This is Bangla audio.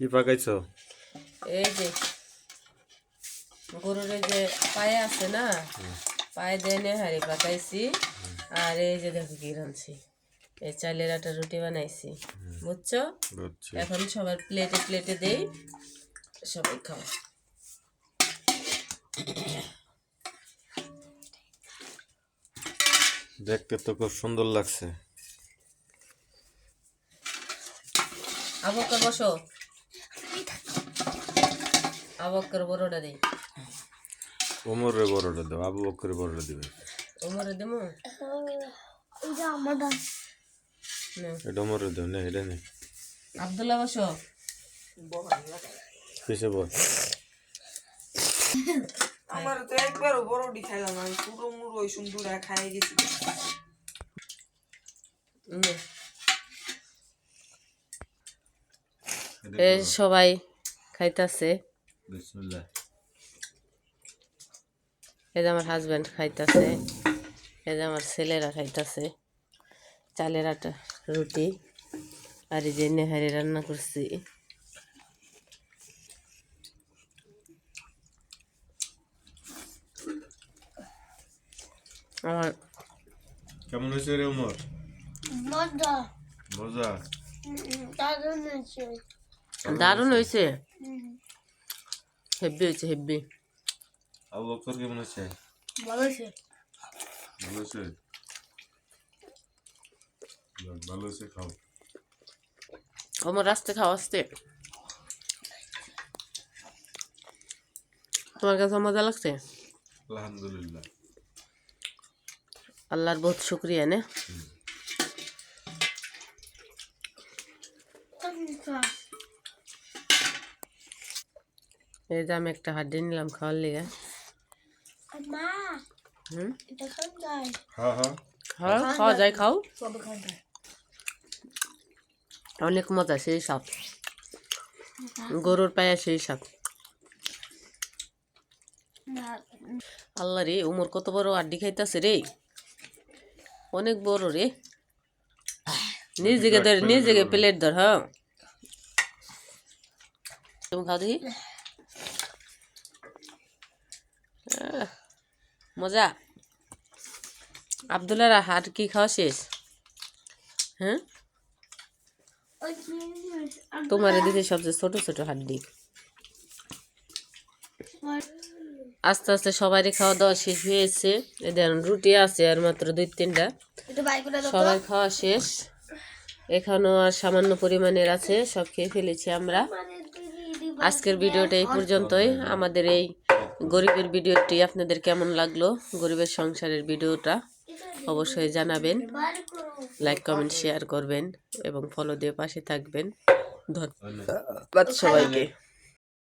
কি পাকাইছো? এই যে গরুর যে পায়ে আছে না পায়ে দিয়ে নেহারি পাকাইছি। আর এই যে দেখো কি রাঁধছি। এই চালের আটা রুটি বানাইছি। বুঝছ? এখন সবার প্লেটে প্লেটে দেই সবাই খাও। দেখতে তো খুব সুন্দর লাগছে। আবক্কর বসো। আবক্কর বড়টা দিই ওমরের বড়টা দাও আবু বকরের বড়টা দিবে উমরে দেবো এটা ওমরের দাও না এটা নেই আবদুল্লাহ বসো কিসে বল আমার তো একবারও বড়ডি খাইলাম আমি পুরো মুরো ওই সুন্দর খাই গেছি নে। এই সবাই খাইতাছে। এই যে আমার হাজব্যান্ড খাইতাছে এই যে আমার ছেলেরা খাইতাছে চালের আটা রুটি আর এই যে নেহারি রান্না করছি। আমার কেমন হয়েছে রে ওমর মজা। মজা? দারুণ আছে দারুণ হয়েছে। হেব্বি হয়েছে হেব্বি। আবু বকর কেমন হয়েছে ভালো আছে ভালো হয়েছে? ভালো হয়েছে খাও। আমার রাস্তে খাওয়া আসতে। তোমার কাছে মজা লাগছে? আলহামদুলিল্লাহ। আল্লাহর বহুত শুক্রিয়া নে? এই যে আমি একটা হাড্ডি নিলাম খাওয়ার লিগে। হ্যাঁ হ্যাঁ। খাও খাওয়া যায় খাও। অনেক মজা সেই সাপ গরুর পায়ে সেই সাপ না। আল্লাহ রে উমর কত বড় আড্ডি খাইতেছে রে। অনেক বড় রে। নিজ দিকে ধর নিজ দিকে প্লেট ধর হ্যাঁ। তুমি খাও দেখি। মজা? আবদুল্লার হাট কি খাওয়া শেষ? হ্যাঁ? তোমার দিতে সবচেয়ে ছোট ছোট হাড্ডি। আস্তে আস্তে সবারই খাওয়া দাওয়া শেষ হয়েছে। এদের রুটি আছে আর মাত্র দুই তিনটা। সবাই খাওয়া শেষ। এখানেও আর সামান্য পরিমাণের আছে সব খেয়ে ফেলেছি আমরা। আজকের ভিডিওটা এই পর্যন্তই। আমাদের এই গরিবের ভিডিওটি আপনাদের কেমন লাগল? গরিবের সংসারের ভিডিওটা অবশ্যই জানাবেন লাইক কমেন্ট শেয়ার করবেন এবং ফলো দিয়ে পাশে থাকবেন। ধন্যবাদ সবাইকে।